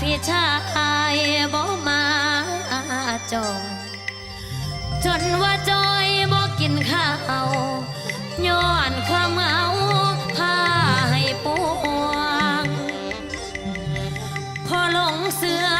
พี่ชายบ่มาจองจนว่าจอยบ่กินข้าวย้อนความเมาพาให้ปวงพอหลงเสือ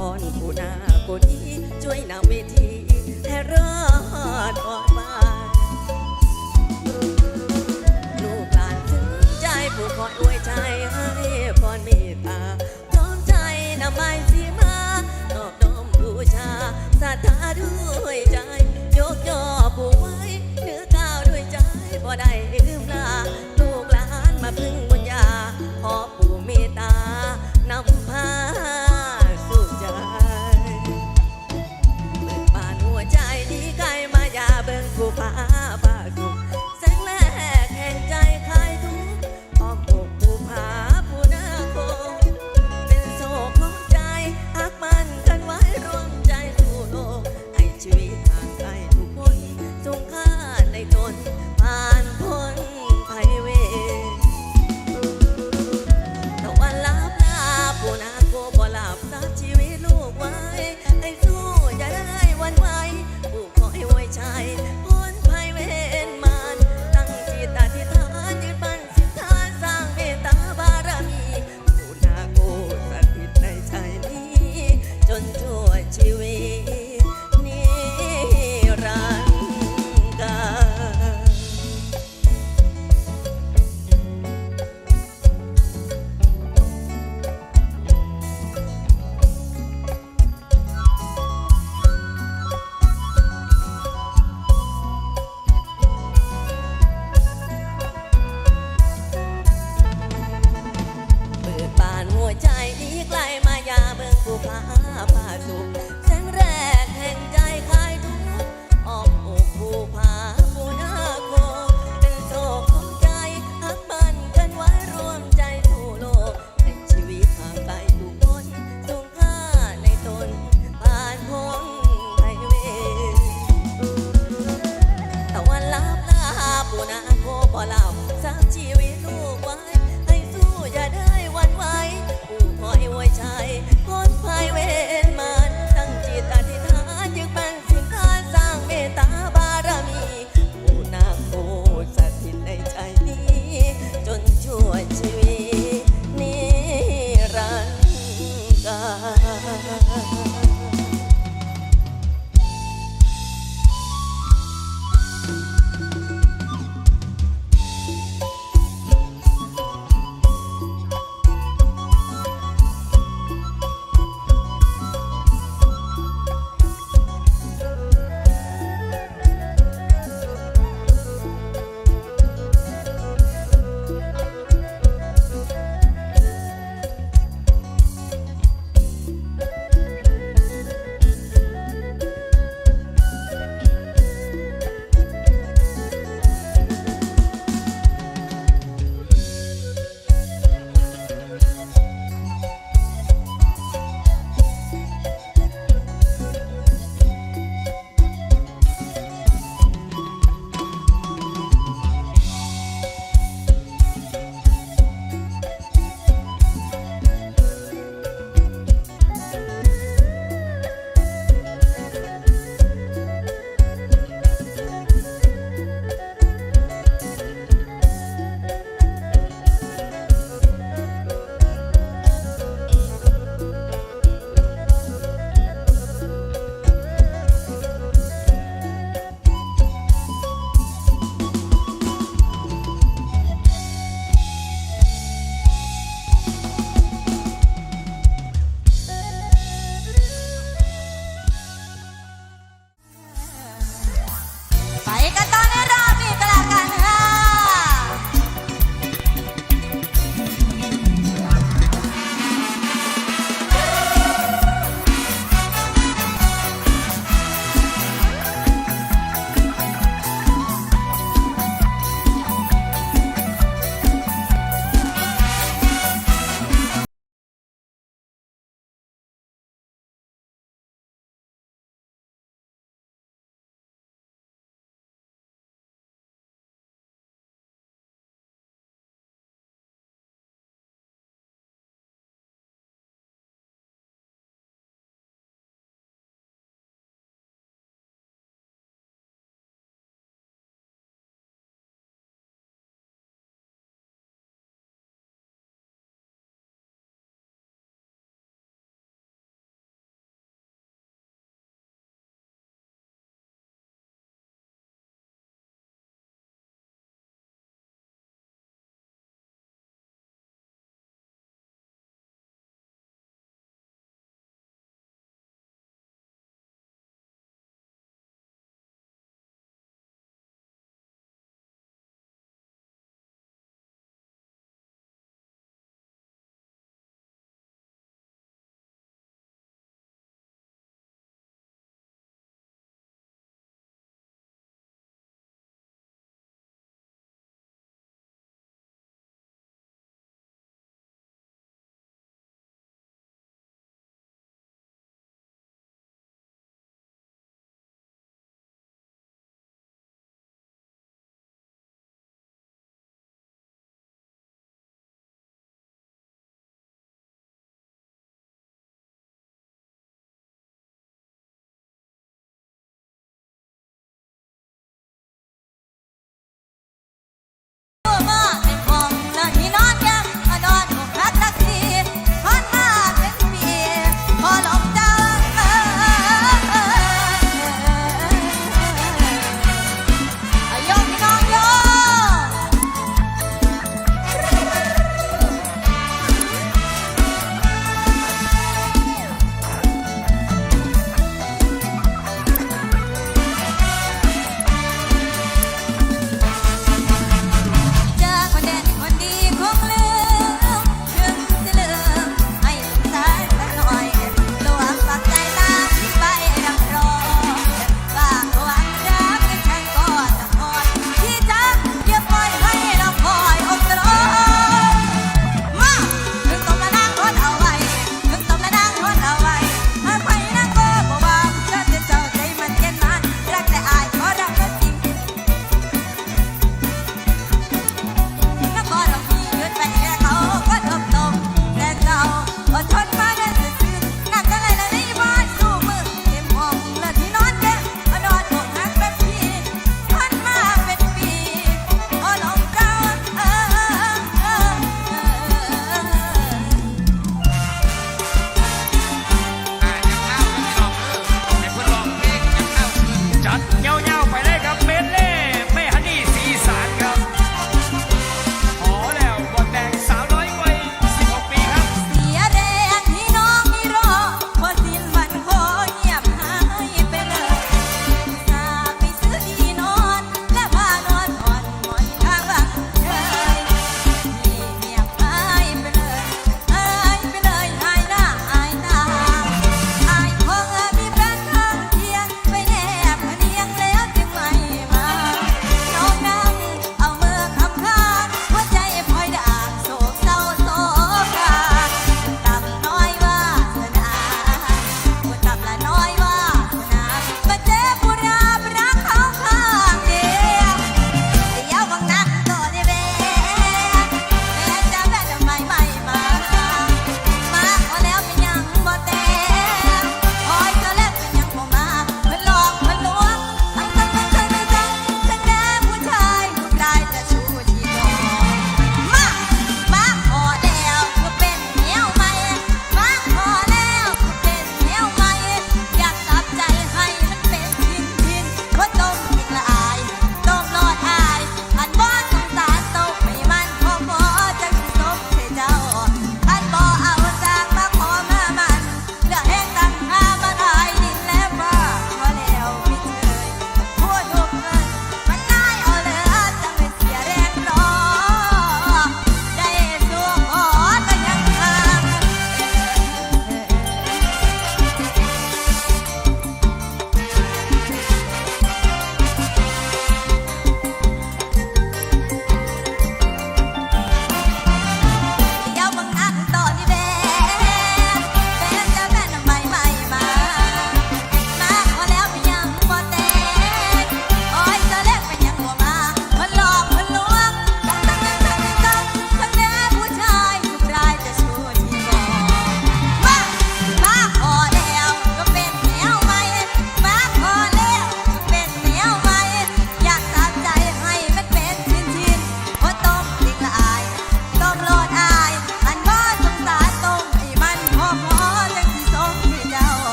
อนผู้นากูดีช่วยนำวิธีให้รอดอดมาลูกหลานถึงใจผู้คอยอวยใจให้พรเมตตาพร้อมใจนำใบสีมานอบน้อมบูชาศรัทธาด้วยใจ ยกย่อผู้ไว้เนื้อก้าวด้วยใจบ่ได้ลืมลาลูกหลานมาพึ่ง